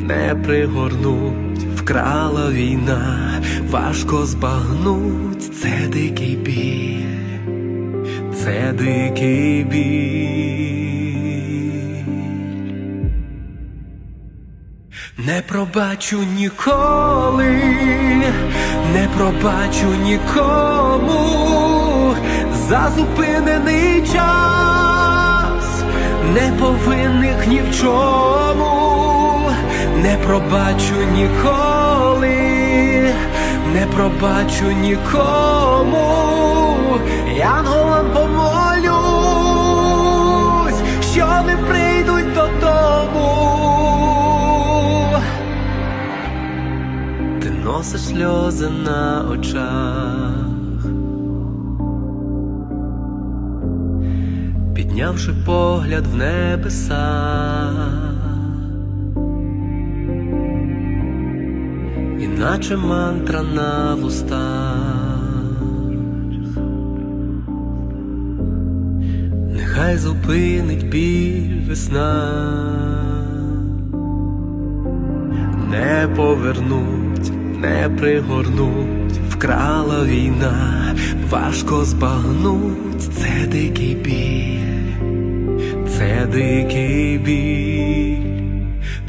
не пригорнуть, вкрала війна, важко збагнуть, це дикий біль, це дикий біль. Не пробачу ніколи, не пробачу нікому. За зупинений час, не повинних пробачу ніколи, не пробачу нікому, янголам помолюсь, що не прийдуть додому. Ти носиш сльози на очах, піднявши погляд в небеса, іначе мантра на вустах, нехай зупинить біль весна. Не повернуть, не пригорнуть, вкрала війна, важко збагнуть, це дикий біль, це дикий